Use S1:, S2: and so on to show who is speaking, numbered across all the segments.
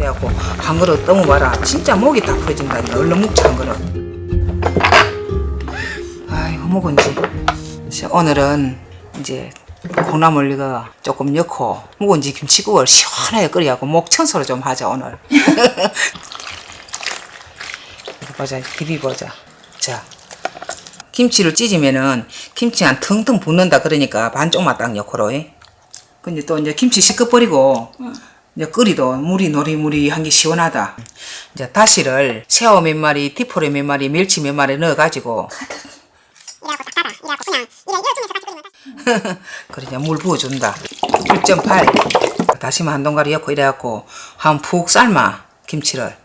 S1: 그래갖고 한 그릇 떠먹어봐라. 진짜 목이 다 풀어진다니까. 얼른 묵자 한 그릇. 아이고 묵은지. 그래서 오늘은 이제 콩나물 이거 조금 넣고 묵은지 김치국을 시원하게 끓여갖고 목 청소를 좀 하자 오늘. 보자 비비보자. 자 김치를 찢으면은 김치 한 텅텅 붓는다 그러니까 반쪽만 딱 넣고로. 예. 근데 또 이제 김치 씻어버리고 이제 끓이도 물이 노리무리한 게 시원하다. 이제 다시를 새우 몇 마리, 티포리 몇 마리, 멸치 몇 마리 넣어가지고 이제 물 부어준다. 1.8 다시마 한 동가리 넣고 이래갖고 한 푹 삶아 김치를.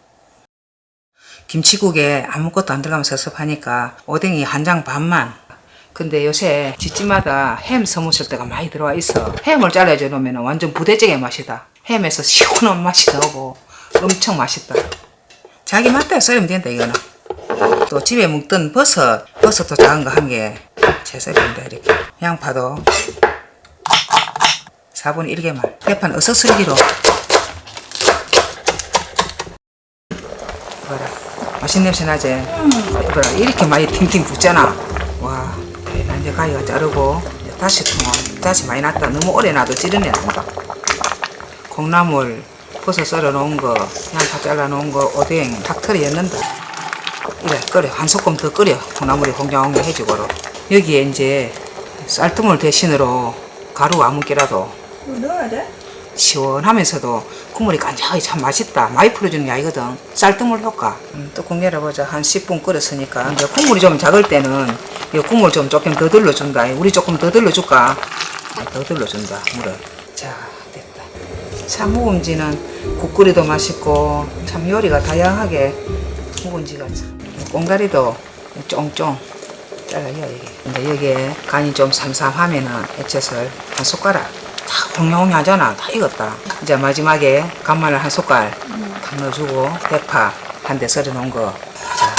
S1: 김치국에 아무것도 안 들어가면 섭섭하니까 오뎅이 한 장 반만. 근데 요새 집집마다 햄 서무실 때가 많이 들어와 있어. 햄을 잘라져 놓으면 완전 부대찌개 맛이다. 햄에서 시원한 맛이 나오고 엄청 맛있다. 자기 맛대로 썰으면 된다 이거는. 또 집에 먹던 버섯, 버섯도 작은 거 한 개 채썰인다 이렇게. 양파도 4분의 1개만. 대판 어서썰기로. 봐라. 맛있는 냄새 나지? 봐라. 이렇게 많이 팅팅 붙잖아. 와. 나 이제 가위가 자르고 다시 투모. 다시 많이 났다. 너무 오래 놔도 찌르네 난다. 콩나물 버섯 썰어 놓은 거, 양파 잘라 놓은 거, 오뎅 닭털이 였는다. 이래 끓여. 한 소끔 더 끓여. 콩나물이 공정공정해지고로. 여기에 이제 쌀뜨물 대신으로 가루 아무개라도
S2: 넣어야 돼?
S1: 시원하면서도 국물이 간장하게 참 맛있다. 많이 풀어주는 게 아니거든. 쌀뜨물 효과. 음, 뚜껑 열어보자. 한 10분 끓였으니까. 이제 국물이 좀 작을 때는 이 국물 좀 조금 더 들러준다. 우리 조금 더 들러줄까? 아, 더 들러준다 물을. 자 참 묵은지는 국 끓여도 맛있고 참 요리가 다양하게 묵은지가 참 꽁다리도 쫑쫑 잘라요 여기. 근데 여기에 간이 좀 삼삼하면은 액젓을 한 숟가락 다 홍용하잖아. 다 익었다. 이제 마지막에 간마늘 한 숟갈 탁 넣어주고 대파 한 대 썰어 놓은 거. 자,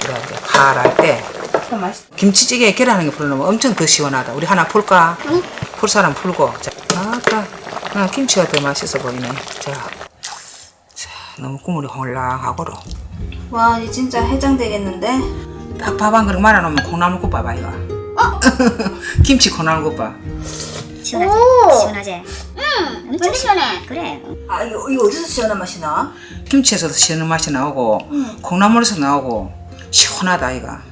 S1: 자 이렇게 파랄 때. 김치찌개에 계란 한개 풀어놓으면 엄청 더 시원하다. 우리 하나 풀까? 풀 사람 풀고. 자 아, 김치가 더 맛있어 보이네. 자, 자 너무 국물이 홀랑하고로
S2: 와, 이 진짜 해장되겠는데?
S1: 딱밥한 그릇 말아놓으면 콩나물 국밥 아이가 김치 콩나물 국밥.
S3: 시원하지?
S2: 오!
S3: 시원하지? 응 엄청 시원해. 그래.
S2: 아, 이거, 이거 어디서 시원한 맛이 나?
S1: 김치에서도 시원한 맛이 나오고 콩나물에서 나오고 시원하다 아이가